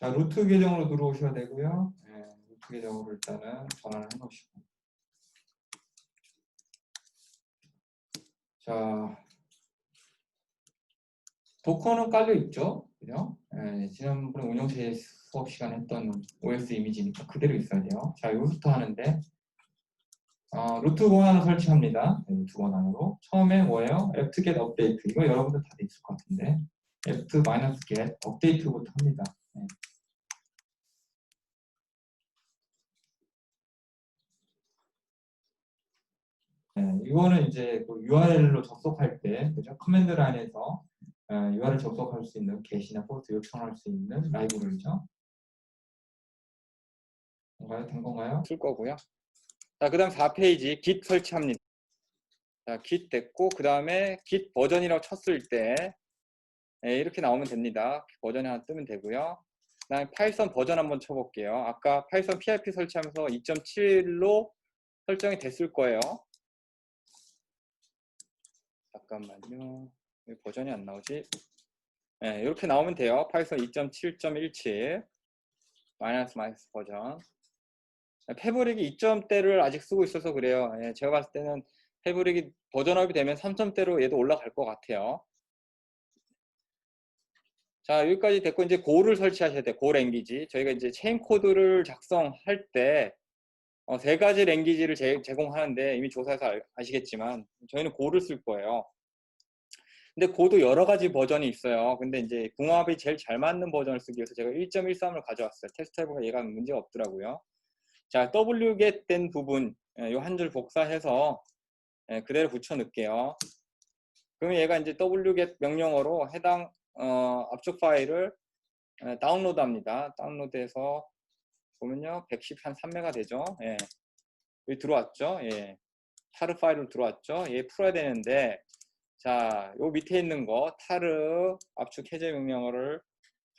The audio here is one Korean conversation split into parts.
자, 루트 계정으로 들어오셔야 되고요. 네, 루트 계정으로 일단은 전환을 해 놓으시고. 자, 도커는 깔려 있죠? 그죠? 예, 지난번에 운영체 수업 시간에 했던 OS 이미지니까 그대로 있어야 돼요. 자, 여기부터 하는데, 어, 루트 권한을 설치합니다. 네, 루트 권한으로. 처음에 뭐예요? apt-get update. 이거 여러분들 다돼 있을 것 같은데. apt-get update부터 합니다. 네. 네, 이거는 이제 그 URL로 접속할 때, 그죠? 커맨드 라인에서 어, URL 접속할 수 있는 게시나 포스트 요청할 수 있는 라이브러리죠. 뭔가요? 된 건가요? 쓸 거고요. 자, 그 다음 4페이지 git 설치합니다. 자, git 됐고 그 다음에 git 버전이라고 쳤을 때 예, 이렇게 나오면 됩니다. 버전이 하나 뜨면 되고요. 그다음에 파이썬 버전 한번 쳐볼게요. 아까 파이썬 PIP 설치하면서 2.7로 설정이 됐을 거예요. 잠깐만요. 왜 버전이 안 나오지? 네, 이렇게 나오면 돼요. 파이썬 2.7.17 마이너스 마이너스 버전. 패브릭이 2점대를 아직 쓰고 있어서 그래요. 예, 제가 봤을 때는 패브릭이 버전업이 되면 3점대로 얘도 올라갈 것 같아요. 자, 여기까지 됐고 이제 고를 설치하셔야 돼요. 고 랭귀지. 저희가 이제 체인 코드를 작성할 때 어, 세 가지 랭귀지를 제, 제공하는데 이미 조사해서 알- 아시겠지만 저희는 고를 쓸 거예요. 근데 고도 여러 가지 버전이 있어요. 근데 이제 궁합이 제일 잘 맞는 버전을 쓰기 위해서 제가 1.13을 가져왔어요. 테스트 해보니까 얘가 문제가 없더라고요. 자, wget 된 부분 이 한 줄 복사해서 예, 그대로 붙여 넣을게요. 그럼 얘가 이제 wget 명령어로 해당 어, 압축 파일을 예, 다운로드 합니다. 다운로드해서 보면요, 110 한 3메가 되죠. 예. 여기 들어왔죠. 예. 타르 파일로 들어왔죠. 얘 풀어야 되는데 자, 요 밑에 있는 거 타르 압축 해제 명령어를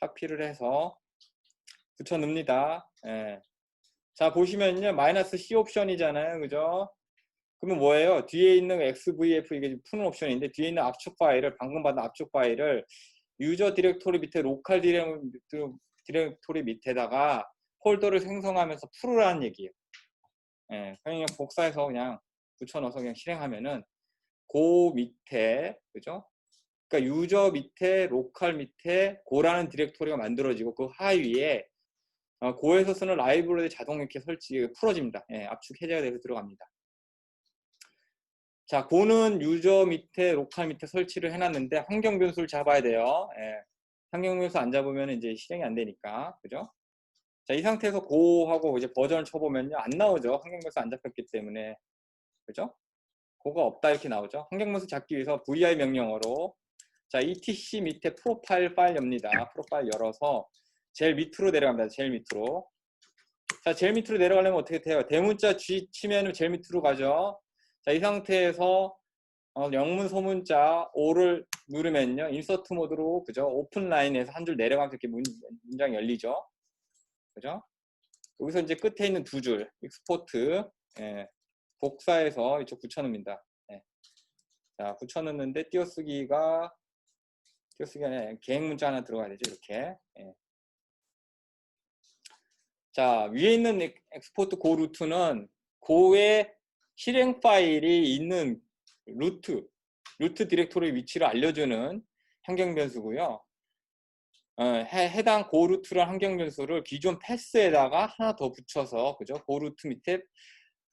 카피를 해서 붙여 넣습니다. 예. 자, 보시면요. 마이너스 C 옵션이잖아요. 그죠? 그러면 뭐예요? 뒤에 있는 XVF 이게 푸는 옵션인데 뒤에 있는 압축 파일을 방금 받은 압축 파일을 유저 디렉토리 밑에 로컬 디렉- 디렉토리 밑에다가 폴더를 생성하면서 풀으라는 얘기예요. 예, 그냥 복사해서 그냥 붙여넣어서 그냥 실행하면은 고 밑에 그죠? 그러니까 유저 밑에 로컬 밑에 고라는 디렉토리가 만들어지고 그 하위에 어, 고에서 쓰는 라이브러리 자동 이렇게 설치 풀어집니다. 예, 압축 해제가 돼서 들어갑니다. 자, 고는 유저 밑에 로컬 밑에 설치를 해놨는데 환경 변수를 잡아야 돼요. 예, 환경 변수 안 잡으면 이제 실행이 안 되니까 그죠? 자, 이 상태에서 고하고 이제 버전을 쳐보면요 안 나오죠. 환경 변수 안 잡혔기 때문에 그죠? 고가 없다 이렇게 나오죠. 환경 변수 잡기 위해서 vi 명령어로 자, etc 밑에 프로파일 파일 엽니다. 프로파일 열어서 제일 밑으로 내려갑니다. 제일 밑으로. 자, 제일 밑으로 내려가려면 어떻게 돼요? 대문자 G 치면은 제일 밑으로 가죠. 자, 이 상태에서 어, 영문 소문자 O를 누르면요. 인서트 모드로 그죠? 오픈 라인에서 한 줄 내려가면서 이렇게 문, 문장이 열리죠. 그죠? 여기서 이제 끝에 있는 두 줄, 익스포트, 예, 복사해서 이쪽 붙여넣습니다. 예. 자, 붙여넣는데 띄어쓰기가 띄어쓰기가 아니라 계획 문자 하나 들어가야 되죠. 이렇게. 예. 자, 위에 있는 엑- 엑스포트 고 루트는 고의 실행 파일이 있는 루트, 루트 디렉토리 위치를 알려주는 환경 변수고요. 어, 해, 해당 고 루트란 환경 변수를 기존 패스에다가 하나 더 붙여서 그죠? 고 루트 밑에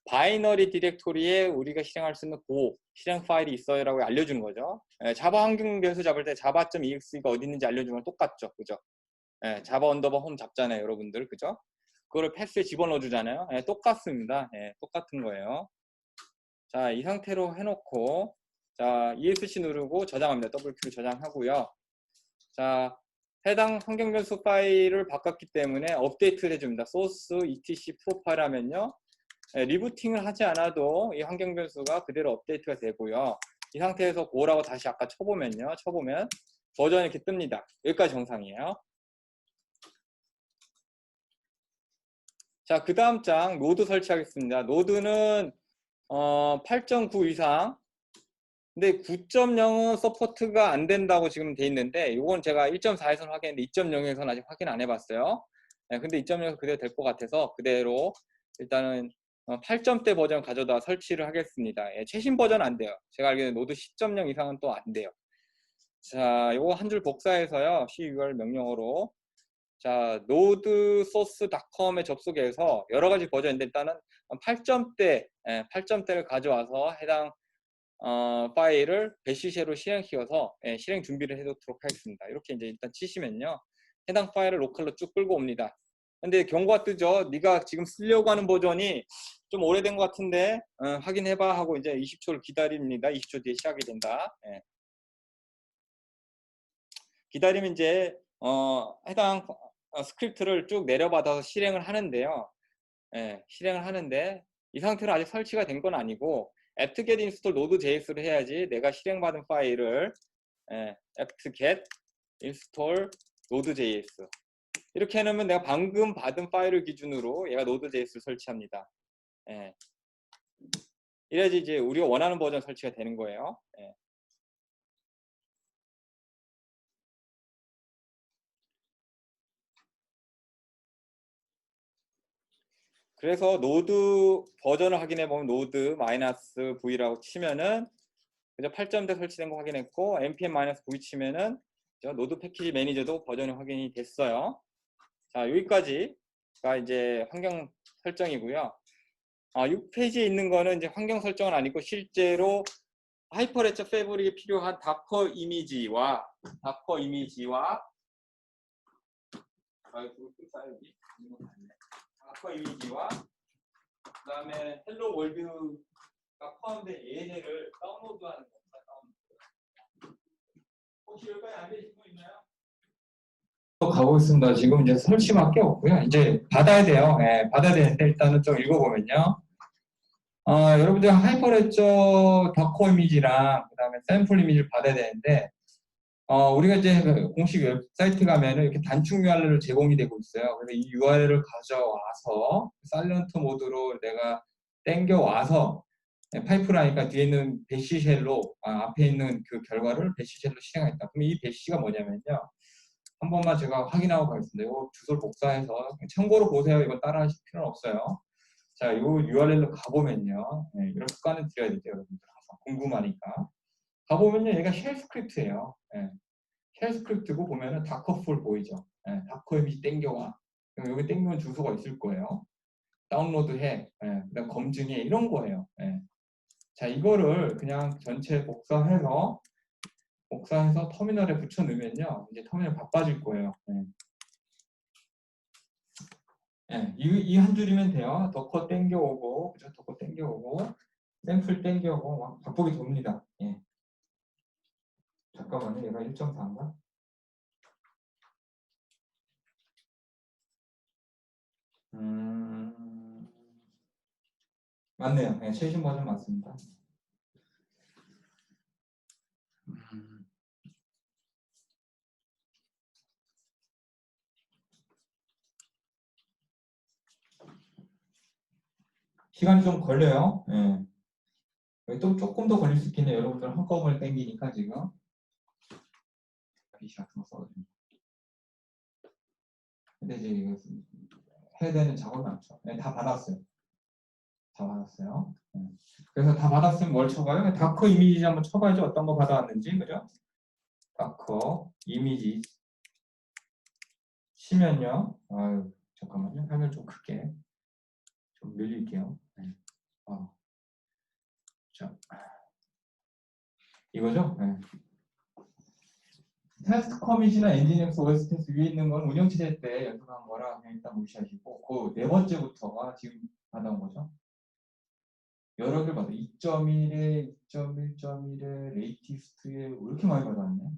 바이너리 디렉토리에 우리가 실행할 수 있는 고 실행 파일이 있어요라고 알려주는 거죠. 예, 자바 환경 변수 잡을 때 java.exe가 어디 있는지 알려주는 건 똑같죠, 그죠? 예, 자바 언더바 홈 잡잖아요, 여러분들, 그죠? 그거를 패스에 집어넣어 주잖아요. 예, 똑같습니다. 예, 똑같은 거예요. 자, 이 상태로 해놓고 자 ESC 누르고 저장합니다. WQ 저장하고요. 자, 해당 환경 변수 파일을 바꿨기 때문에 업데이트를 해줍니다. 소스 etc 프로파일 하면요. 예, 리부팅을 하지 않아도 이 환경 변수가 그대로 업데이트가 되고요. 이 상태에서 고라고 다시 아까 쳐보면요. 쳐보면 버전이 이렇게 뜹니다. 여기까지 정상이에요. 자, 그 다음 장 노드 설치하겠습니다. 노드는 어, 8.9 이상 근데 9.0은 서포트가 안 된다고 지금 돼 있는데 이건 제가 1.4에서는 확인했는데 2.0에서는 아직 확인 안 해봤어요. 네, 근데 2.0에서 그대로 될 것 같아서 그대로 일단은 8점대 버전 가져다 설치를 하겠습니다. 예, 최신 버전 안 돼요. 제가 알기로는 노드 10.0 이상은 또 안 돼요. 자, 요거 한 줄 복사해서요. CUR 명령어로 자, nodesource.com에 접속해서 여러 가지 버전인데 일단은 8점대, 8점대를 가져와서 해당 어, 파일을 배시쉐로 실행시켜서 예, 실행 준비를 해두도록 하겠습니다. 이렇게 이제 일단 치시면요. 해당 파일을 로컬로 쭉 끌고 옵니다. 근데 경고가 뜨죠. 네가 지금 쓰려고 하는 버전이 좀 오래된 것 같은데 어, 확인해봐 하고 이제 20초를 기다립니다. 20초 뒤에 시작이 된다. 예. 기다리면 이제 어, 해당 어, 스크립트를 쭉 내려받아서 실행을 하는데요. 예, 실행을 하는데 이 상태로 아직 설치가 된 건 아니고 apt-get install node.js를 해야지 내가 실행받은 파일을 예, apt-get install node.js 이렇게 해놓으면 내가 방금 받은 파일을 기준으로 얘가 node.js를 설치합니다. 예. 이래야지 이제 우리가 원하는 버전 설치가 되는 거예요. 예. 그래서 노드 버전을 확인해 보면 노드 마이너스 V라고 치면은 그죠 8점대 설치된 거 확인했고 npm 마이너스 V 치면은 그죠? 노드 패키지 매니저도 버전이 확인이 됐어요. 자 여기까지가 이제 환경 설정이고요. 아, 6페이지에 있는 거는 이제 환경 설정은 아니고 실제로 하이퍼레처 패브릭이 필요한 다커 이미지와 다커 이미지와 아, 다커 이미지와 그 다음에 헬로 월드가 포함된 얘네를 다운로드하는 겁니다. 다운로드. 혹시 여기까지 안 되신 분 있나요? 또 가고 있습니다. 지금 이제 설치밖에 없고요. 이제 받아야 돼요. 예, 받아야 되는데 일단은 좀 읽어보면요. 어, 여러분들 하이퍼레저 더커 이미지랑 그 다음에 샘플 이미지를 받아야 되는데 어, 우리가 이제 그 공식 웹사이트 가면은 이렇게 단축 URL을 제공이 되고 있어요. 그래서 이 URL을 가져와서 사일런트 모드로 내가 땡겨 와서 파이프라니까 뒤에 있는 배시 쉘로 아, 앞에 있는 그 결과를 배시 쉘로 실행하겠다. 그럼 이 배시가 뭐냐면요. 한 번만 제가 확인하고 가겠습니다. 이거 주소를 복사해서 참고로 보세요. 이거 따라 하실 필요는 없어요. 자, 이 URL로 가보면요. 네, 이런 습관을 들여야 되죠, 여러분들. 항상 궁금하니까. 가보면요, 얘가 쉘 스크립트예요. 예. 쉘 스크립트고 보면은 다커풀 보이죠? 예, 다커 이미지 땡겨와. 그럼 여기 땡기면 주소가 있을 거예요. 다운로드해. 예, 그다음 검증해. 이런 거예요. 예. 자, 이거를 그냥 전체 복사해서 복사해서 터미널에 붙여 넣으면요. 이제 터미널 바빠질 거예요. 예. 예, 이한 줄이면 돼요. 덕커 땡겨오고, 그죠? 덕커 땡겨오고, 샘플 땡겨오고, 막 바쁘게 돕니다. 예. 잠깐만요. 얘가 1.4인가? 음, 맞네요. 예, 최신 버전 맞습니다. 음. 시간이 좀 걸려요. 예. 여기 또 조금 더 걸릴 수 있겠네요. 여러분들 한꺼번에 땡기니까 지금. PC 같은 거 됩니다. 근데 이제 이거 해야 되는 작업이 많죠. 네, 다 받았어요. 다 받았어요. 네. 그래서 다 받았으면 뭘 쳐봐요? 다커 이미지 한번 쳐봐야죠. 어떤 거 받아왔는지, 그죠? 다커 이미지 치면요. 아유, 잠깐만요. 화면 좀 크게 좀 늘릴게요. 네. 어. 자, 이거죠? 네. 테스트 커밋이나 엔지니어스 OS 테스트 위에 있는 건 운영체제 때 연습한 거라 그냥 일단 무시하시고 그 네 번째부터가 지금 받아온 거죠. 여러 개 받아. 2.1에 2.1.1에 레이티스트에 왜 이렇게 많이 받아왔냐?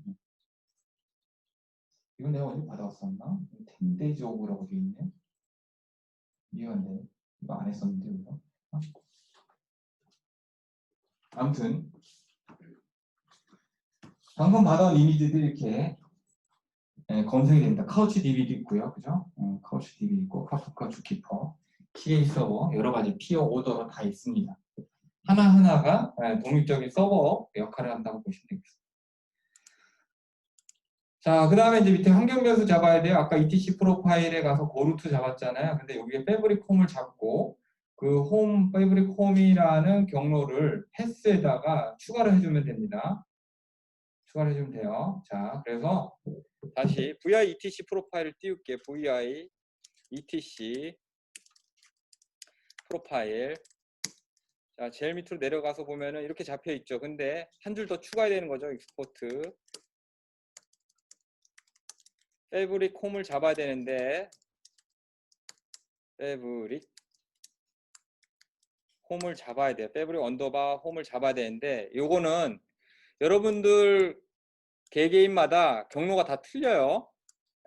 이건 내가 어디 받아왔었나? 10days of라고 되어 있네. 미안한데 이거 안 했었는데 이거. 어? 아무튼 방금 받아온 이미지들이 이렇게 예, 검색이 됩니다. 카우치 DB도 있고요. 그죠? 어, 카우치 DB 있고, 카프카 주키퍼, PA 서버, 여러 가지 피어 오더로 다 있습니다. 하나하나가 예, 독립적인 서버 역할을 한다고 보시면 되겠습니다. 자, 그 다음에 이제 밑에 환경 변수 잡아야 돼요. 아까 etc 프로파일에 가서 고루트 잡았잖아요. 근데 여기에 패브릭 홈을 잡고 그 홈 패브릭 홈이라는 경로를 패스에다가 추가를 해주면 됩니다. 추가를 해주면 돼요. 자, 그래서 다시 vi etc 프로파일을 띄울게. Vi etc 프로파일. 자 제일 밑으로 내려가서 보면은 이렇게 잡혀 있죠. 근데 한 줄 더 추가해야 되는 거죠 익스포트 패브릭 홈을 잡아야 되는데 패브릭 홈을 잡아야 돼요. 패브릭 언더바 홈을 잡아야 되는데 요거는 여러분들 개개인마다 경로가 다 틀려요.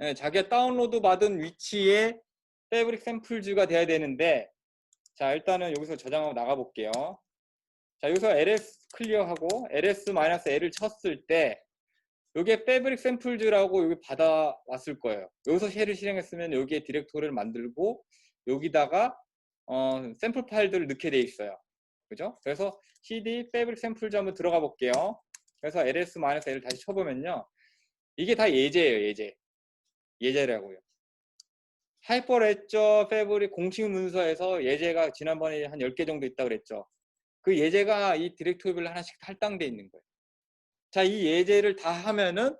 예, 자기가 다운로드 받은 위치에 패브릭 샘플즈가 돼야 되는데 자 일단은 여기서 저장하고 나가 볼게요. 자 여기서 ls 클리어하고 ls-l을 쳤을 때 여기에 패브릭 샘플즈라고 여기 받아왔을 거예요. 여기서 쉘을 실행했으면 여기에 디렉토리를 만들고 여기다가 어, 샘플 파일들을 넣게 돼 있어요. 그죠? 그래서 cd 패브릭 샘플즈 한번 들어가 볼게요 그래서 ls-l을 다시 쳐보면요 이게 다 예제예요 예제 예제라고요. 하이퍼레저 패브릭 공식 문서에서 예제가 지난번에 한 10개 정도 있다고 그랬죠. 그 예제가 이 디렉토리별로 하나씩 할당돼 있는 거예요. 자, 이 예제를 다 하면은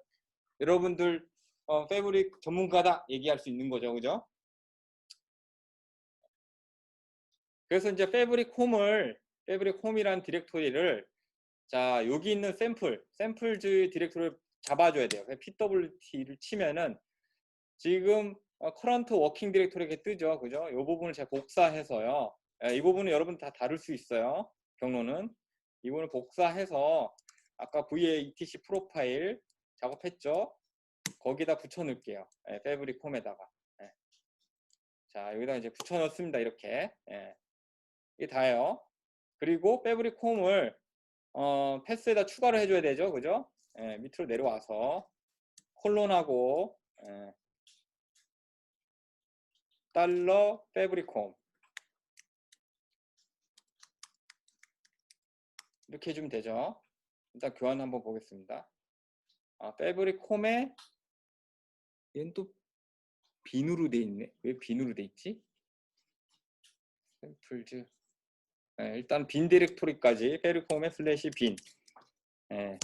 여러분들 어, 패브릭 전문가다 얘기할 수 있는 거죠. 그죠? 그래서 이제 패브릭 홈을 패브릭 홈이라는 디렉토리를 자, 여기 있는 샘플, 샘플즈 디렉토리를 잡아줘야 돼요. PWT를 치면은 지금 커런트 워킹 디렉토리 이렇게 뜨죠. 그죠? 이 부분을 제가 복사해서요. 예, 이 부분은 여러분 다 다룰 수 있어요. 경로는. 이 부분을 복사해서 아까 VA ETC 프로파일 작업했죠. 거기다 붙여 넣을게요. 예, 패브릭 홈에다가. 예. 자, 여기다 이제 붙여 넣습니다. 이렇게. 예. 이게 다예요. 그리고 패브릭 홈을 어, 패스에다 추가를 해줘야 되죠. 그죠? 예, 밑으로 내려와서 콜론하고 예, 달러 패브리콤 이렇게 해주면 되죠. 일단 교환 한번 보겠습니다. 아, 패브리콤에 얘는 또 빈으로 돼 있네. 왜 빈으로 돼 있지? 샘플즈 네, 일단 빈 디렉토리까지 패브리콤에 슬래시 빈 예,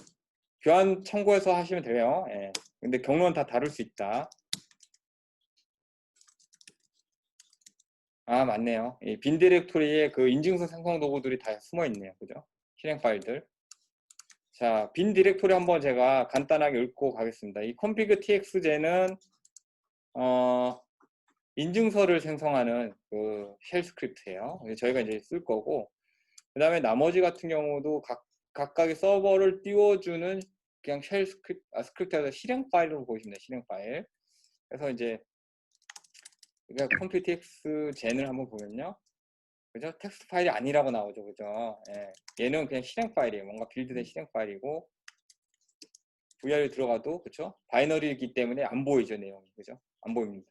교환 참고해서 하시면 돼요. 예, 근데 경로는 다 다를 수 있다. 아 맞네요. 이빈 디렉토리에 그 인증서 생성 도구들이 다 숨어 있네요. 그죠? 실행 파일들. 자, 빈 디렉토리 한번 제가 간단하게 읽고 가겠습니다. 이 config txj는 어, 인증서를 생성하는 그 쉘 스크립트예요. 저희가 이제 쓸 거고 그 다음에 나머지 같은 경우도 각, 각각의 서버를 띄워주는 그냥 쉘 스크립트, 아, 스크립트에서 실행 파일로 보시면 돼요. 실행 파일. 그래서 이제 그러니까 컴퓨텍스 젠을 한번 보면요. 그죠? 텍스트 파일이 아니라고 나오죠. 그죠? 예. 얘는 그냥 실행 파일이에요. 뭔가 빌드된 실행 파일이고 VR에 들어가도 그죠? 바이너리이기 때문에 안 보이죠. 내용이. 그죠? 안 보입니다.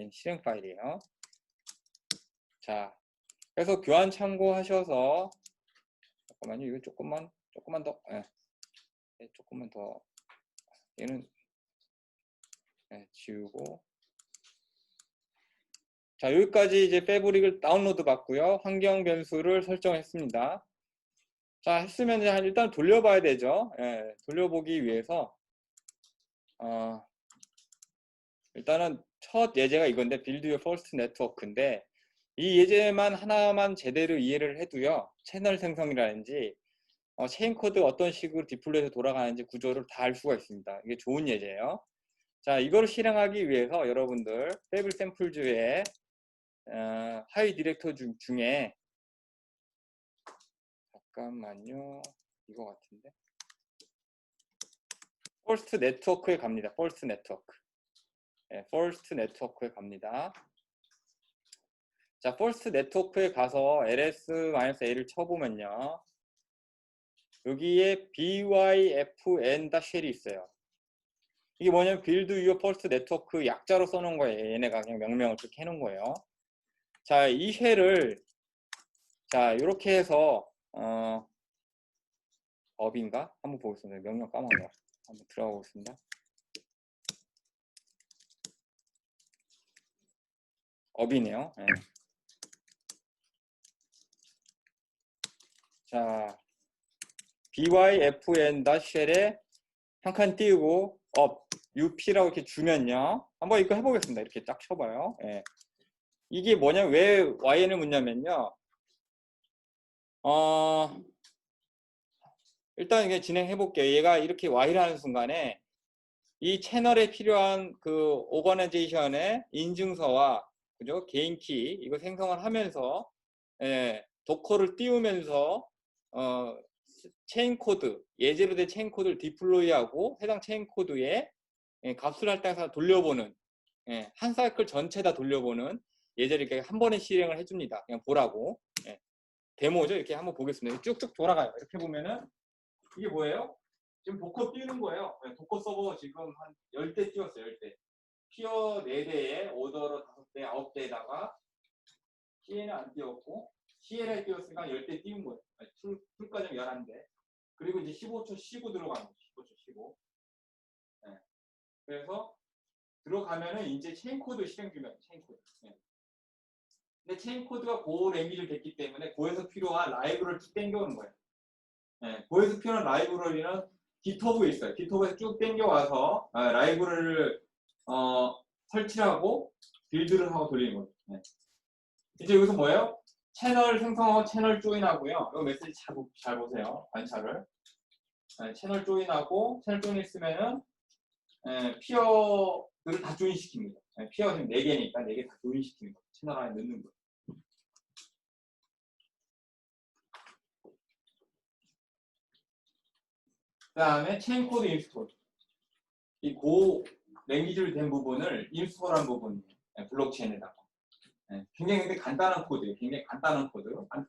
예. 실행 파일이에요. 자, 그래서 교환 참고하셔서 잠깐만요. 이거 조금만 조금만 더 예. 예, 조금만 더 얘는 예, 지우고 자, 여기까지 이제 패브릭을 다운로드 받고요. 환경 변수를 설정했습니다. 자, 했으면 일단 돌려봐야 되죠. 예, 돌려보기 위해서 어, 일단은 첫 예제가 이건데 빌드 유 퍼스트 네트워크인데 이 예제만 하나만 제대로 이해를 해도요. 채널 생성이라든지 어, 체인 코드 어떤 식으로 디플로이해서 돌아가는지 구조를 다 알 수가 있습니다. 이게 좋은 예제예요. 자, 이걸 실행하기 위해서 여러분들 패블 샘플즈에 어, 하위 디렉터 중, 중에 잠깐만요 이거 같은데 퍼스트 네트워크에 갑니다 퍼스트 네트워크 네, 퍼스트 네트워크에 갑니다 자 퍼스트 네트워크에 가서 ls-a를 쳐보면요 여기에 byfn-쉘이 있어요 이게 뭐냐면 build your first network 약자로 써놓은 거예요 얘네가 그냥 명명을 그렇게 해놓은 거예요 자, 이 쉘을 자, 이렇게 해서 어, 업인가? 한번 보겠습니다. 명령 까먹어요. 한번 들어가 보겠습니다. 업이네요. 예. 자, byfn-shell에 한 칸 띄우고 업, up라고 이렇게 주면요. 한번 이거 해보겠습니다. 이렇게 딱 쳐봐요. 예. 이게 뭐냐, 왜yn을 묻냐면요. 어, 일단 이게 진행해 볼게요. 얘가 이렇게 y를 하는 순간에 이 채널에 필요한 그 오거나이제이션의 인증서와 그죠? 개인 키 이거 생성을 하면서 예, 도커를 띄우면서 어, 체인 코드 예제로 된 체인 코드를 디플로이하고 해당 체인 코드에 예, 값을 할당해서 돌려보는 예, 한 사이클 전체 다 돌려보는 예제를 이렇게 한 번에 실행을 해줍니다. 그냥 보라고 예, 데모죠. 이렇게 한번 보겠습니다. 쭉쭉 돌아가요. 이렇게 보면은 이게 뭐예요? 지금 도커 띄우는 거예요. 네, 도커 서버 지금 한 10대 띄웠어요. 10대. 피어 4대에 오더로 5대, 9대에다가 CL은 안 띄웠고 CL에 띄웠으니까 10대 띄운 거예요. 풀, 풀까지 11대. 그리고 이제 15초 쉬고 들어가는 거죠. 15초 쉬고. 네. 그래서 들어가면은 이제 체인 코드 실행 중이에요. 체인 코드. 네. 근데 체인 코드가 고 랭귀지를 됐기 때문에 고에서 필요한 라이브러를 쭉 땡겨오는 거예요. 네, 고에서 필요한 라이브러리는 기터브에 있어요. 기터브에서 쭉 땡겨와서 아, 라이브러리를 어, 설치하고 빌드를 하고 돌리는 거죠. 네. 이제 여기서 뭐예요? 채널 생성하고 채널 조인하고요. 이 메시지 잘, 보- 잘 보세요. 관찰을. 네, 채널 조인하고 채널 조인 있으면은 예, 피어들을 다 조인시킵니다. 예, 피어가 지금 4개니까 4개 다 거예요. 채널 안에 넣는 거예요. 그 다음에 체인 코드 인스톨. 이 고 랭귀지를 된 부분을 인스톨한 부분이에요. 예, 블록체인에다가. 예, 굉장히 간단한 코드예요. 굉장히 간단한 코드. 한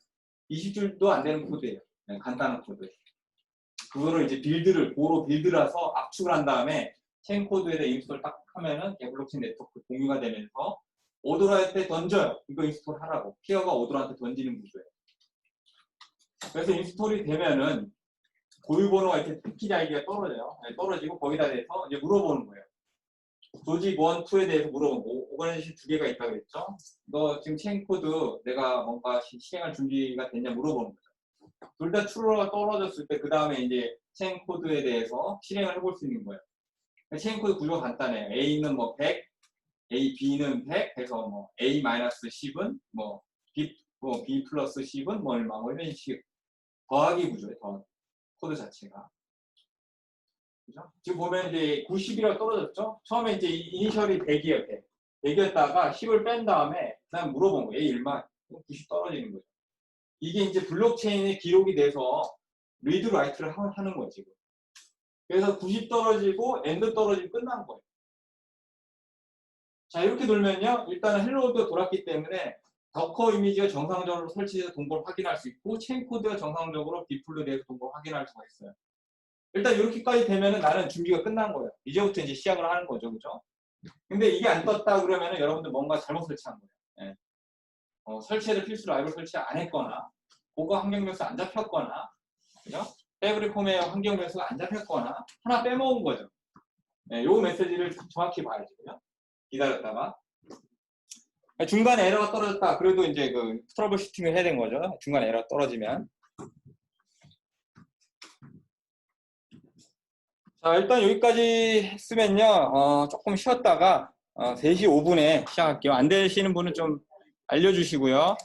20줄도 안 되는 코드예요. 예, 간단한 코드. 그거를 이제 빌드를 고로 빌드라서 압축을 한 다음에 체인 코드에다 인스톨 딱 하면은 이 블록체인 네트워크 공유가 되면서 오더라한테 던져요. 이거 인스톨 하라고. 피어가 오더한테 던지는 구조예요. 그래서 인스톨이 되면은 고유 번호가 이렇게 패키지 아이디가 떨어져요. 네, 떨어지고 거기다 대해서 이제 물어보는 거예요. 조직 1, 2에 대해서 물어보고 오거나이제이션 두 개가 있다고 그랬죠. 너 지금 체인 코드 내가 뭔가 시- 실행할 준비가 됐냐 물어보는 거죠. 둘다 true가 떨어졌을 때 그 다음에 이제 체인 코드에 대해서 실행을 해볼 수 있는 거예요. 체인 코드 구조가 간단해요. A는 뭐 100, A, B는 100 해서 뭐 A-10은 뭐 B, 뭐 B 플러스 10은 뭐 얼마 뭐 이런 식 더하기 구조예요. 더하기. 코드 자체가. 그죠? 지금 보면 이제 90이라고 떨어졌죠? 처음에 이제 이- 이니셜이 100이에요, 100. 100이었다가 10을 뺀 다음에 그냥 물어본 거예요. A 1만 90 떨어지는 거죠. 이게 이제 블록체인에 기록이 돼서 리드 라이트를 하- 하는 거예요, 지금. 그래서 90 떨어지고 엔드 떨어지고 끝난 거예요. 자, 이렇게 돌면요. 일단은 헬로우드가 돌았기 때문에 더커 이미지가 정상적으로 설치돼서 동보를 확인할 수 있고 체인 코드가 정상적으로 디플로이돼서 동보를 확인할 수가 있어요. 일단 이렇게까지 되면은 나는 준비가 끝난 거예요. 이제부터 이제 시작을 하는 거죠, 그죠? 근데 이게 안 떴다 그러면은 여러분들 뭔가 잘못 설치한 거예요. 예. 어, 설치해도 필수 라이브 설치 안 했거나, 고거 환경 변수 안 잡혔거나, 그죠? 패브릭 홈의 환경 변수가 안 잡혔거나 하나 빼먹은 거죠. 예, 요 메시지를 정확히 봐야죠, 그죠? 기다렸다가 중간에 에러가 떨어졌다. 그래도 이제 그 트러블 슈팅을 해야 되는 거죠. 중간에 에러가 떨어지면. 자, 일단 여기까지 했으면요. 어, 조금 쉬었다가 어, 3시 5분에 시작할게요. 안 되시는 분은 좀 알려주시고요.